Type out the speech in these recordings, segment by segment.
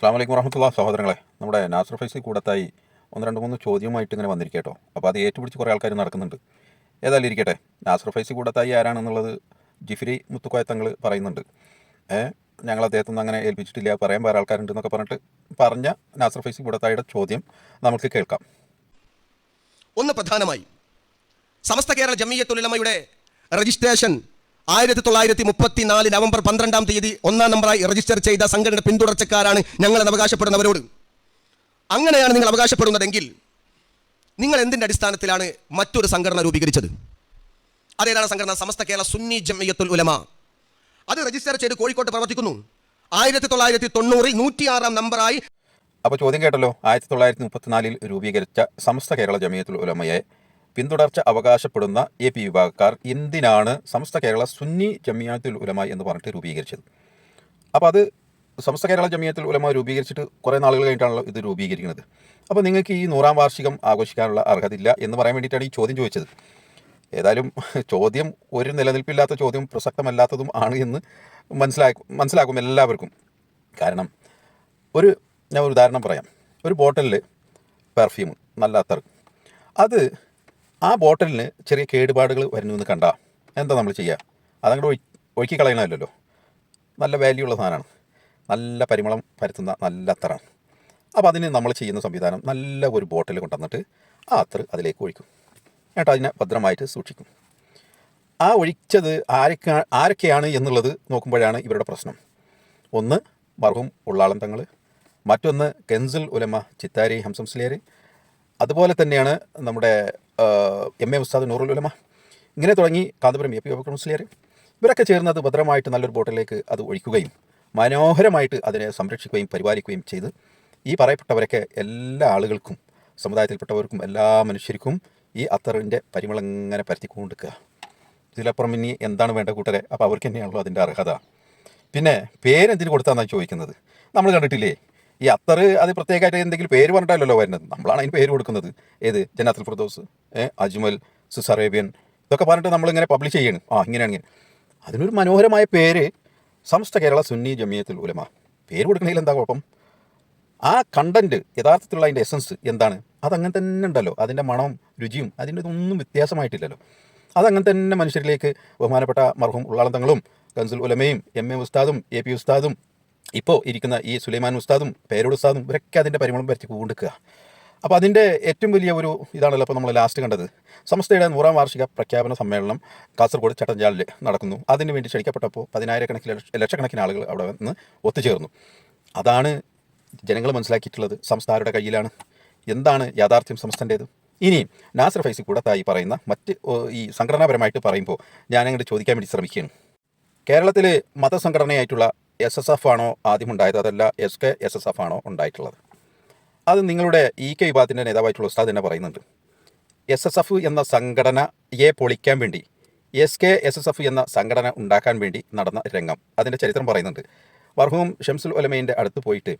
അസ്സാം വലൈക്കും വറഹമത്തുള്ള സഹോദരങ്ങളെ. നമ്മുടെ നാസർ ഫൈസി കൂടത്തായി ഒന്ന് രണ്ട് മൂന്ന് ചോദ്യമായിട്ട് ഇങ്ങനെ വന്നിരിക്കട്ടോ. അപ്പോൾ അത് ഏറ്റുപിടിച്ച് കുറേ ആൾക്കാർ നടക്കുന്നുണ്ട്. ഏതായാലും ഇരിക്കട്ടെ. നാസർ ഫൈസി കൂടത്തായി ആരാണെന്നുള്ളത് ജിഫിരി മുത്തുക്കോയ തങ്ങൾ പറയുന്നുണ്ട്. ഞങ്ങൾ അദ്ദേഹത്തിൽ നിന്ന് അങ്ങനെ ഏൽപ്പിച്ചിട്ടില്ല പറയാൻ വേറെ ആൾക്കാരുണ്ട് എന്നൊക്കെ പറഞ്ഞിട്ട് പറഞ്ഞ നാസർ ഫൈസി കൂടത്തായിയുടെ ചോദ്യം നമുക്ക് കേൾക്കാം. ഒന്ന് പ്രധാനമായി. സമസ്ത കേരള ജമീയത്തുലമയുടെ രജിസ്ട്രേഷൻ ആയിരത്തി തൊള്ളായിരത്തി മുപ്പത്തിനാല് നവംബർ പന്ത്രണ്ടാം തീയതി ഒന്നാം നമ്പറായി രജിസ്റ്റർ ചെയ്ത സംഘടന പിന്തുടർച്ചക്കാരാണ് ഞങ്ങളെന്ന് അവകാശപ്പെടുന്നവരോട് അങ്ങനെയാണ് നിങ്ങൾ അവകാശപ്പെടുന്നതെങ്കിൽ നിങ്ങൾ എന്തിന്റെ അടിസ്ഥാനത്തിലാണ് മറ്റൊരു സംഘടന രൂപീകരിച്ചത്? അതേതാണ് സംഘടന? സമസ്ത കേരള സുന്നി ജമയത്തുൽ ഉലമ. അത് രജിസ്റ്റർ ചെയ്ത് കോഴിക്കോട്ട് പ്രവർത്തിക്കുന്നു. ആയിരത്തി തൊള്ളായിരത്തി തൊണ്ണൂറിൽ നൂറ്റിയാറാം നമ്പറായി അപ്പോൾ ചോദ്യം കേട്ടല്ലോ. ആയിരത്തി തൊള്ളായിരത്തി മുപ്പത്തിനാലിൽ രൂപീകരിച്ച സമസ്ത കേരള ജമയത്തുൽ ഉലമയെ പിന്തുടർച്ച അവകാശപ്പെടുന്ന എ പി വിഭാഗക്കാർ എന്തിനാണ് സമസ്ത കേരള സുന്നി ജമിയാത്തുൽ ഉലമ എന്ന് പറഞ്ഞിട്ട് രൂപീകരിച്ചത്? അപ്പോൾ അത് സമസ്ത കേരള ജമിയത്തുൽ ഉലമ രൂപീകരിച്ചിട്ട് കുറേ നാളുകൾ കഴിഞ്ഞിട്ടാണല്ലോ ഇത് രൂപീകരിക്കുന്നത്. അപ്പോൾ നിങ്ങൾക്ക് ഈ നൂറാം വാർഷികം ആഘോഷിക്കാനുള്ള അർഹതയില്ല എന്ന് പറയാൻ വേണ്ടിയിട്ടാണ് ഈ ചോദ്യം ചോദിച്ചത്. ഏതായാലും ചോദ്യം ഒരു നിലനിൽപ്പില്ലാത്ത ചോദ്യം പ്രസക്തമല്ലാത്തതും ആണ് എന്ന് മനസ്സിലാക്കും മനസ്സിലാക്കും എല്ലാവർക്കും. കാരണം ഒരു ഞാൻ ഒരു ഉദാഹരണം പറയാം. ഒരു ബോട്ടിലിൽ പെർഫ്യൂം നല്ല അത്തർ. അത് ആ ബോട്ടലിന് ചെറിയ കേടുപാടുകൾ വരുന്നു എന്ന് കണ്ടാൽ എന്താ നമ്മൾ ചെയ്യുക അതങ്ങോട്ട് ഒഴി ഒഴുക്കി കളയണമല്ലോ നല്ല വാല്യൂ ഉള്ള സാധനമാണ്. നല്ല പരിമളം പരത്തുന്ന നല്ല അത്തറാണ് അപ്പോൾ അതിന് നമ്മൾ ചെയ്യുന്ന സംവിധാനം നല്ല ഒരു ബോട്ടിൽ കൊണ്ടുവന്നിട്ട് ആ അത്ര അതിലേക്ക് ഒഴിക്കും. എന്നിട്ട് അതിനെ ഭദ്രമായിട്ട് സൂക്ഷിക്കും. ആ ഒഴിച്ചത് ആരൊക്കെ ആരൊക്കെയാണ് എന്നുള്ളത് നോക്കുമ്പോഴാണ് ഇവരുടെ പ്രശ്നം. ഒന്ന് മർഹൂം ഉള്ളാളം തങ്ങൾ മറ്റൊന്ന് കെൻസുൽ ഉലമ ചിത്താരി ഹംസംസ്ലിയർ അതുപോലെ തന്നെയാണ് നമ്മുടെ എം എ ഉസ്താദ് നൂറുൽ ഉലമ ഇങ്ങനെ തുടങ്ങി കാന്തപുരം എ പി അബക്കർ മുസ്ലിയർ ഇവരൊക്കെ ചേർന്ന് അത് ഭദ്രമായിട്ട് നല്ലൊരു ബോട്ടിലേക്ക് അത് ഒഴിക്കുകയും മനോഹരമായിട്ട് അതിനെ സംരക്ഷിക്കുകയും പരിപാലിക്കുകയും ചെയ്ത് ഈ പറയപ്പെട്ടവരൊക്കെ എല്ലാ ആളുകൾക്കും സമുദായത്തിൽപ്പെട്ടവർക്കും എല്ലാ മനുഷ്യർക്കും ഈ അത്തറിന്റെ പരിമളം ഇങ്ങനെ പരത്തിക്കൊണ്ടിരിക്കുക. ഇതിലപ്പുറം ഇനി എന്താണ് വേണ്ട കൂട്ടരെ? അപ്പോൾ അവർക്ക് തന്നെയാണല്ലോ അതിന്റെ അർഹത. പിന്നെ പേരെന്തിന് കൊടുത്താന്നാണ് ചോദിക്കുന്നത്? നമ്മൾ കണ്ടിട്ടില്ലേ? ഈ അത്തർ അത് പ്രത്യേകമായിട്ട് എന്തെങ്കിലും പേര് പറഞ്ഞിട്ടല്ലോ വരുന്നത്. നമ്മളാണ് അതിന് പേര് കൊടുക്കുന്നത്. ഏത്? ജനാത്തുൽ ഫിർദോസ് ഏഹ് അജ്മൽ സുസ് അറേബ്യൻ ഇതൊക്കെ പറഞ്ഞിട്ട് നമ്മളിങ്ങനെ പബ്ലിഷ് ചെയ്യണം. ആ ഇങ്ങനെയാണെങ്കിൽ അതിനൊരു മനോഹരമായ പേര് സമസ്ത കേരള സുന്നി ജമിയത്തുൽ ഉലമ. പേര് കൊടുക്കണതിൽ എന്താ കുഴപ്പം? ആ കണ്ടന്റ് യഥാർത്ഥത്തിലുള്ള അതിന്റെ എസൻസ് എന്താണ്? അതങ്ങനെ തന്നെ ഉണ്ടല്ലോ. അതിന്റെ മണവും രുചിയും അതിന്റെ ഇതൊന്നും വ്യത്യാസമായിട്ടില്ലല്ലോ. അതങ്ങനെ തന്നെ മനുഷ്യരിലേക്ക് ബഹുമാനപ്പെട്ട മർഹും ഉള്ളാളന്തങ്ങളും കൻസുൽ ഉലമയും എം എ ഉസ്താദും എ പി ഉസ്താദും ഇപ്പോൾ ഇരിക്കുന്ന ഈ സുലൈമാൻ ഉസ്താദും പേരോട് ഉസ്താദും ഇവരൊക്കെ അതിന്റെ പരിമളം പരത്തി കൊണ്ടിരിക്കുക അപ്പോൾ അതിന്റെ ഏറ്റവും വലിയ ഒരു ഇതാണല്ലോ ഇപ്പോൾ നമ്മൾ ലാസ്റ്റ് കണ്ടത്. സംസ്ഥയുടെ നൂറാം വാർഷിക പ്രഖ്യാപന സമ്മേളനം കാസർഗോഡ് ചട്ടഞ്ചാലിൽ നടക്കുന്നു. അതിന് വേണ്ടി ക്ഷണിക്കപ്പെട്ടപ്പോൾ പതിനായിരക്കണക്കിന് ലക്ഷ- ലക്ഷക്കണക്കിന് ആളുകൾ അവിടെ നിന്ന് ഒത്തുചേർന്നു. അതാണ് ജനങ്ങൾ മനസ്സിലാക്കിയിട്ടുള്ളത്. സംസ്ഥാനയുടെ കയ്യിലാണ്. എന്താണ് യാഥാർത്ഥ്യം സംസ്ഥന്റേത് ഇനി നാസർ ഫൈസി കൂടത്തായി പറയുന്ന മറ്റ് ഈ സംഘടനാപരമായിട്ട് പറയുമ്പോൾ ഞാനങ്ങോട്ട് ചോദിക്കാൻ വേണ്ടി ശ്രമിക്കുകയാണ്. കേരളത്തിൽ മതസംഘടനയായിട്ടുള്ള എസ് എസ് എഫ് ആണോ ആദ്യം ഉണ്ടായത് അതല്ല S K S S F ആണോ ഉണ്ടായിട്ടുള്ളത്? അത് നിങ്ങളുടെ ഇ കെ വിഭാഗത്തിന്റെ നേതാവായിട്ടുള്ള ഉസ്താദ് തന്നെ പറയുന്നുണ്ട്. എസ് എസ് എഫ് എന്ന സംഘടനയെ പൊളിക്കാൻ വേണ്ടി S K S S F എന്ന സംഘടന ഉണ്ടാക്കാൻ വേണ്ടി നടന്ന രംഗം. അതിന്റെ ചരിത്രം പറയുന്നുണ്ട്. വർഹൂം ഷംസുൽ ഒലമയിന്റെ അടുത്ത് പോയിട്ട്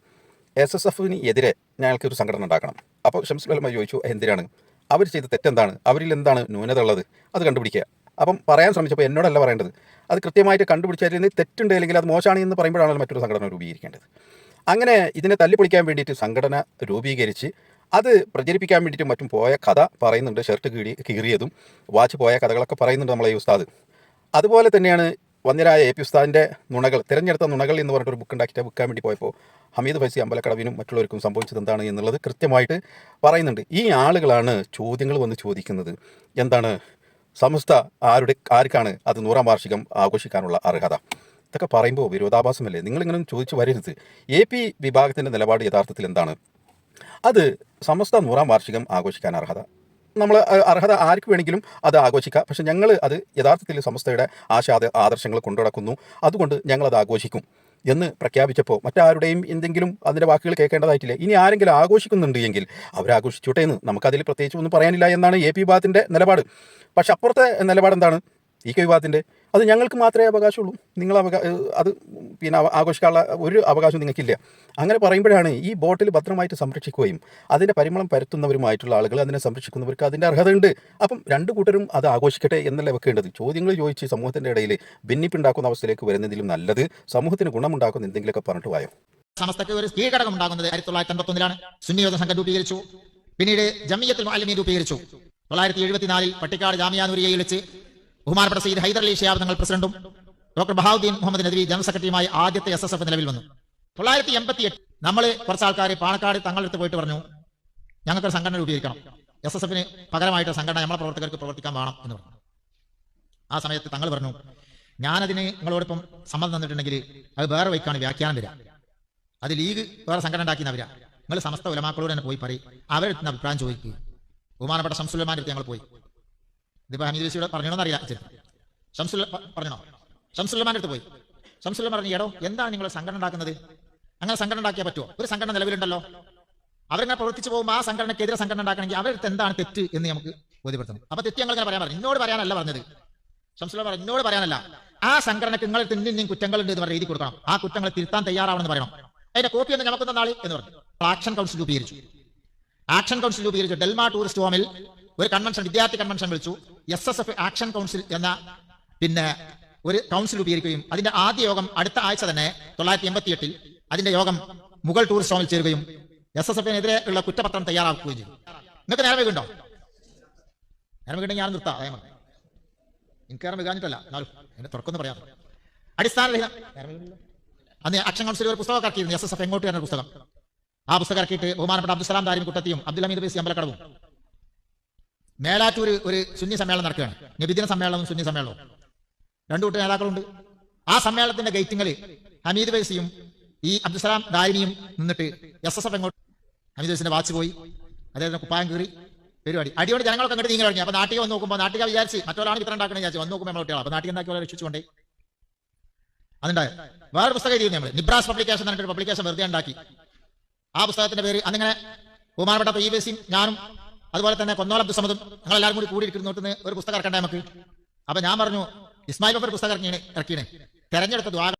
എസ് എസ് എഫിന് എതിരെ ഞങ്ങൾക്ക് ഒരു സംഘടന ഉണ്ടാക്കണം. അപ്പോൾ ഷംസുൽ ഒലമ ചോദിച്ചു എന്തിനാണ്? അവർ ചെയ്ത തെറ്റെന്താണ്? അവരിൽ എന്താണ് ന്യൂനത ഉള്ളത് അത് കണ്ടുപിടിക്കുക. അപ്പം പറയാൻ ശ്രമിച്ചപ്പോൾ എന്നോടല്ല പറയേണ്ടത്. അത് കൃത്യമായിട്ട് കണ്ടുപിടിച്ചതിൽ തെറ്റുണ്ട് അല്ലെങ്കിൽ അത് മോശമാണ് എന്ന് പറയുമ്പോഴാണല്ലോ മറ്റൊരു സംഘടന രൂപീകരിക്കേണ്ടത്. അങ്ങനെ ഇതിനെ തല്ലിപ്പൊളിക്കാൻ വേണ്ടിയിട്ട് സംഘടന രൂപീകരിച്ച് അത് പ്രചരിപ്പിക്കാൻ വേണ്ടിയിട്ട് മറ്റും പോയ കഥ പറയുന്നുണ്ട്. ഷർട്ട് കീറി കീറിയതും വാച്ച് പോയ കഥകളൊക്കെ പറയുന്നുണ്ട് നമ്മളെ ഈ ഉസ്താദ്. അതുപോലെ തന്നെയാണ് വന്യരായ എ പി ഉസ്താദിന്റെ നുണകൾ തിരഞ്ഞെടുത്ത നുണകൾ എന്ന് പറഞ്ഞിട്ട് ഒരു ബുക്ക് ഉണ്ടാക്കിയിട്ട് വിൽക്കാൻ വേണ്ടി പോയപ്പോൾ ഹമീദ് ഫൈസി അമ്പലക്കടവിനും മറ്റുള്ളവർക്കും സംഭവിച്ചത് എന്താണ് എന്നുള്ളത് കൃത്യമായിട്ട് പറയുന്നുണ്ട്. ഈ ആളുകളാണ് ചോദ്യങ്ങൾ വന്ന് ചോദിക്കുന്നത്. എന്താണ് സമസ്ത ആരുടെ ആർക്കാണ് അത് നൂറാം വാർഷികം ആഘോഷിക്കാനുള്ള അർഹത? ഇതൊക്കെ പറയുമ്പോൾ വിരോധാഭാസമല്ലേ? നിങ്ങളിങ്ങനെ ചോദിച്ചു വരരുത്. എ പി വിഭാഗത്തിന്റെ നിലപാട് യഥാർത്ഥത്തിൽ എന്താണ്? അത് സമസ്ത നൂറാം വാർഷികം ആഘോഷിക്കാൻ അർഹത. നമ്മൾ അർഹത ആർക്ക് വേണമെങ്കിലും അത് ആഘോഷിക്കാം. പക്ഷെ ഞങ്ങൾ അത് യഥാർത്ഥത്തിൽ സമസ്തയുടെ ആശാദ ആദർശങ്ങൾ കൊണ്ടുനടക്കുന്നു. അതുകൊണ്ട് ഞങ്ങളത് ആഘോഷിക്കും. എന്ന് പ്രഖ്യാപിച്ചപ്പോൾ മറ്റാരുടെയും എന്തെങ്കിലും അതിന്റെ വാക്കുകൾ കേൾക്കേണ്ടതായിട്ടില്ല. ഇനി ആരെങ്കിലും ആഘോഷിക്കുന്നുണ്ട് എങ്കിൽ അവരാഘോഷിച്ചോട്ടെ എന്ന് നമുക്കതിൽ പ്രത്യേകിച്ച് ഒന്നും പറയാനില്ല എന്നാണ് എ പി വിഭാഗത്തിന്റെ നിലപാട്. പക്ഷെ അപ്പുറത്തെ നിലപാട് എന്താണ്? ഇ കെ വിഭാഗത്തിന്റെ? അത് ഞങ്ങൾക്ക് മാത്രമേ അവകാശമുള്ളൂ. നിങ്ങൾ അത് പിന്നെ ആഘോഷിക്കാനുള്ള ഒരു അവകാശം നിങ്ങൾക്കില്ല. അങ്ങനെ പറയുമ്പോഴാണ് ഈ ബോട്ടിൽ ഭദ്രമായിട്ട് സംരക്ഷിക്കുകയും അതിന്റെ പരിമളം പരത്തുന്നവരുമായിട്ടുള്ള ആളുകൾ അതിനെ സംരക്ഷിക്കുന്നവർക്ക് അതിന്റെ അർഹതയുണ്ട്. അപ്പം രണ്ട് കൂട്ടരും അത് ആഘോഷിക്കട്ടെ എന്നല്ലേ വെക്കേണ്ടത്? ചോദ്യങ്ങൾ ചോദിച്ച് സമൂഹത്തിന്റെ ഇടയിൽ ഭിന്നിപ്പുണ്ടാക്കുന്ന അവസ്ഥയിലേക്ക് വരുന്നതിലും നല്ലത് സമൂഹത്തിന് ഗുണമുണ്ടാക്കുന്ന എന്തെങ്കിലുമൊക്കെ പറഞ്ഞിട്ട് വായോ? സമസ്തക്ക് ഒരു സ്ത്രീ ഘടകം ഉണ്ടാകുന്നത് ആയിരത്തി തൊള്ളായിരത്തി അമ്പത്തൊന്നിലാണ്. സുന്നിയോധ സംഘം രൂപീകരിച്ചു. പിന്നീട് ജമിയത്തുൽ മാലിന്യം രൂപീകരിച്ചു. തൊള്ളായിരത്തി എഴുപത്തിനാലിൽ പട്ടിക്കാട് ജാമിയാനൂരിയയിൽ വെച്ച് ബഹുമാനപ്പെട്ട സയ്യിദ് ഹൈദർ അലി ഷിയാബ് തങ്ങൾ പ്രസിഡന്റും ഡോക്ടർ ബഹാദീൻ മുഹമ്മദ് നദവി ജനറൽ സെക്രട്ടറിയുമായി ആദ്യത്തെ എസ് എസ് എഫ് നിലവിൽ വന്നു. തൊള്ളായിരത്തി എൺപത്തി എട്ട് നമ്മൾ കുറച്ച് ആൾക്കാർ പാണക്കാട് തങ്ങളെടുത്ത് പോയിട്ട് പറഞ്ഞു ഞങ്ങൾക്കൊരു സംഘടന രൂപീകരിക്കണം. എസ് എസ് എഫിന് പകരമായിട്ട് സംഘടന നമ്മളെ പ്രവർത്തകർക്ക് പ്രവർത്തിക്കാൻ വേണം എന്ന് പറഞ്ഞു. ആ സമയത്ത് തങ്ങൾ പറഞ്ഞു ഞാനതിന് നിങ്ങളോടൊപ്പം സമ്മതം തന്നിട്ടുണ്ടെങ്കിൽ അത് വേറെ വൈക്കാണ് വ്യാഖ്യാനം വരിക. അത് ലീഗ് വേറെ സംഘടന ഉണ്ടാക്കിയെന്നാ വരിക. നിങ്ങൾ സമസ്ത ഉലമാക്കളോട് തന്നെ പോയി പറയും. അവരെടുത്ത് അഭിപ്രായം ചോദിക്കുക ബഹുമാനപ്പെട്ട ഷംസുലമാന്റെ അടുത്ത് ഞങ്ങൾ പോയി. ഇതിപ്പോ ഹമീദ് പറഞ്ഞോ പറഞ്ഞോന്ന് അറിയാം ഷംസുൽ പറഞ്ഞോ? ഷംസുല്ലമാന്റെ അടുത്ത് പോയി. ഷംസുല്ലം പറഞ്ഞു എടോ എന്താണ് നിങ്ങൾ സംഘടന ഉണ്ടാക്കുന്നത്? അങ്ങനെ സംഘടന ഉണ്ടാക്കിയാൽ പറ്റുമോ ഒരു സംഘടന നിലവിലുണ്ടല്ലോ. അവരിങ്ങനെ പ്രവർത്തിച്ചു പോകുമ്പോൾ ആ സംഘടനക്കെതിരെ സംഘടന ഉണ്ടാക്കണമെങ്കിൽ അവരുടെ എന്താണ് തെറ്റ് എന്ന് നമുക്ക് ബോധ്യപ്പെടുത്തണം. അപ്പൊ തെറ്റ് ഞങ്ങൾ പറയാൻ പറഞ്ഞു. എന്നോട് പറയാനല്ല പറഞ്ഞത്. ഷംസുല്ല പറഞ്ഞു എന്നോട് പറയാനല്ല. ആ സംഘടനക്ക് നിങ്ങൾ തിന്നിന്നും കുറ്റങ്ങളുണ്ട് എന്ന് പറഞ്ഞ എഴുതി കൊടുക്കണം. ആ കുറ്റങ്ങൾ തിരുത്താൻ തയ്യാറാവണമെന്ന് പറയണം. അതിന്റെ കോപ്പി ഒന്ന് നമുക്ക് തന്നാളി എന്ന് പറഞ്ഞു. ആക്ഷൻ കൗൺസിൽ രൂപീകരിച്ചു. ആക്ഷൻ കൗൺസിൽ രൂപീകരിച്ചു. ഡെൽമ ടൂറിസ്റ്റ് ഹോമിൽ ഒരു കൺവെൻഷൻ വിദ്യാർത്ഥി കൺവെൻഷൻ വിളിച്ചു. S S F action council എന്ന പിന്നെ ഒരു കൗൺസിൽ രൂപീകരിക്കുകയും അതിന്റെ ആദ്യ യോഗം അടുത്ത ആഴ്ച തന്നെ തൊള്ളായിരത്തി എൺപത്തി എട്ടിൽ അതിന്റെ യോഗം മുഗൾ ടൂറിസ്റ്റ് ഹോമിൽ ചേരുകയും എസ് എസ് എഫിനെതിരെ ഉള്ള കുറ്റപത്രം തയ്യാറാക്കുകയും ചെയ്തു. നിങ്ങൾക്ക് നേരം വേണ്ടോ നേരം വേണ്ടെങ്കിൽ ഞാൻ നിർത്താം. അതേ എനിക്ക് നേരം വികാഞ്ഞിട്ടല്ല. എന്നാലും എന്നെ തുറക്കൊന്ന് പറയാം. അടിസ്ഥാനരഹിതം. അന്ന് ആക്ഷൻ കൗൺസിൽ ഒരു പുസ്തകം ഇറക്കിയിരുന്നു എസ് എസ് എഫ് എങ്ങോട്ട് എന്ന പുസ്തകം? ആ പുസ്തകം ഇറക്കിയിട്ട് ബഹുമാനപ്പെട്ട അബ്ദുസലാം ദാരിം കുട്ടത്തിയും അബ്ദുൽ ഹമീദ് ബേസി അമ്പലക്കടവും മേലാറ്റൂർ ഒരു സുന്നി സമ്മേളനം നടക്കുകയാണ്. നബിദിന സമ്മേളനവും സുന്നി സമ്മേളനവും. രണ്ടു കൂട്ടം നേതാക്കളുണ്ട്. ആ സമ്മേളനത്തിന്റെ ഗേറ്റിങ്ങിൽ ഹമീദ് വൈസിയും ഈ അബ്ദുസലാം ദാരിനിയും നിന്നിട്ട് എസ് എസ് എഫ് എങ്ങോട്ട് ഹമീദ് വൈസിന്റെ വാച്ച് പോയി. അദ്ദേഹത്തിന് കുപ്പായം കീറി പരിപാടി. അടിയോട് ജനങ്ങളൊക്കെ അങ്ങോട്ട് നീങ്ങി കഴിഞ്ഞു അപ്പൊ നാട്ടിക വന്ന് നോക്കുമ്പോൾ നാട്ടിക വിചാരിച്ച് മറ്റൊരാളാണ് ഇത്ര ഉണ്ടാക്കണേ വിചാരിച്ചു വന്ന് നോക്കുമ്പോൾ നമ്മൾ കുട്ടികൾ അപ്പൊ നാട്ടിക ഉണ്ടാക്കി രക്ഷിച്ചുകൊണ്ടേ. അതുണ്ടായത് വേറെ പുസ്തകം എഴുതി നമ്മൾ നിബ്രാസ് പബ്ലിക്കേഷൻ എന്നിട്ട് പബ്ലിക്കേഷൻ വെറുതെ ഉണ്ടാക്കി. ആ പുസ്തകത്തിന്റെ പേര് അന്നിങ്ങനെ ബഹുമാനപ്പെട്ട പി ബി സിയും ഞാനും അതുപോലെ തന്നെ കൊന്നോൽ അബ്ദുൽ സമദും ഞങ്ങളെല്ലാവരും കൂടി കൂടിയിരിക്കുന്നോട്ട് ഒരു പുസ്തകം ഇറക്കണ്ടേ നമുക്ക്? അപ്പൊ ഞാൻ പറഞ്ഞു ഇസ്മായിൽ ബഫർ പുസ്തകം ഇറക്കിയാണ് ഇറക്കിയാണ് തെരഞ്ഞെടുത്ത ദ്വാര